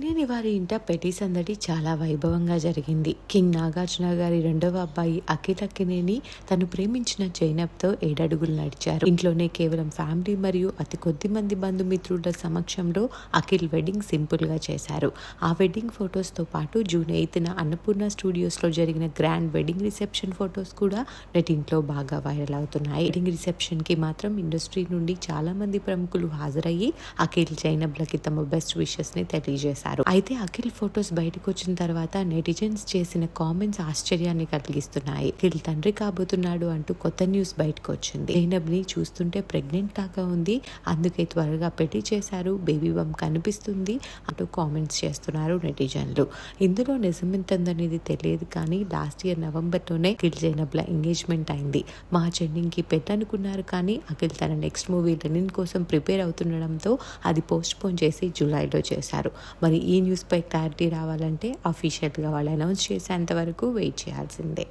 అక్కినేని వారి ఇంట పెళ్ళి సందడి చాలా వైభవంగా జరిగింది. కింగ్ నాగార్జున గారి రెండవ అబ్బాయి అఖిల్ అక్కినేని తను ప్రేమించిన జైనబ్తో ఏడడుగులు నడిచారు. ఇంట్లోనే కేవలం ఫ్యామిలీ మరియు అతి కొద్ది మంది బంధుమిత్రుల సమక్షంలో అఖిల్ వెడ్డింగ్ సింపుల్గా చేశారు. ఆ వెడ్డింగ్ ఫొటోస్తో పాటు జూన్ ఎయిత్ న అన్నపూర్ణ స్టూడియోస్లో జరిగిన గ్రాండ్ వెడ్డింగ్ రిసెప్షన్ ఫొటోస్ కూడా నెటింట్లో బాగా వైరల్ అవుతున్నాయి. వెడ్డింగ్ రిసెప్షన్కి మాత్రం ఇండస్ట్రీ నుండి చాలా మంది ప్రముఖులు హాజరయ్యి అఖిల్ జైనబ్లకి తమ బెస్ట్ విషెస్ని తెలియజేశారు అయితే అఖిల్ ఫొటోస్ బయటకు వచ్చిన తర్వాత నెటిజన్స్ చేసిన కామెంట్స్ ఆశ్చర్యాన్ని కలిగిస్తున్నాయి. అఖిల్ తండ్రి కాబోతున్నాడు అంటూ కొత్త న్యూస్ బయటకు వచ్చింది. జైనబ్ని చూస్తుంటే ప్రెగ్నెంట్ లాగా ఉంది. అందుకే త్వరగా పెళ్ళి చేశారు. బేబీ బమ్ కనిపిస్తుంది అంటూ కామెంట్స్ చేస్తున్నారు నెటిజన్లు. ఇందులో నిజమెంతనేది తెలియదు కానీ లాస్ట్ ఇయర్ నవంబర్లోనే అఖిల్ జైనబ్ల ఎంగేజ్మెంట్ అయింది. మా చెన్నింగ్కి పెట్టనుకున్నారు కానీ అఖిల్ తన నెక్స్ట్ మూవీ లెనిన్ కోసం ప్రిపేర్ అవుతుండడంతో అది పోస్ట్ పోన్ చేసి జూలైలో చేశారు. మరి ఈ న్యూస్పై క్లారిటీ రావాలంటే అఫీషియల్గా వాళ్ళు అనౌన్స్ చేసేంత వరకు వెయిట్ చేయాల్సిందే.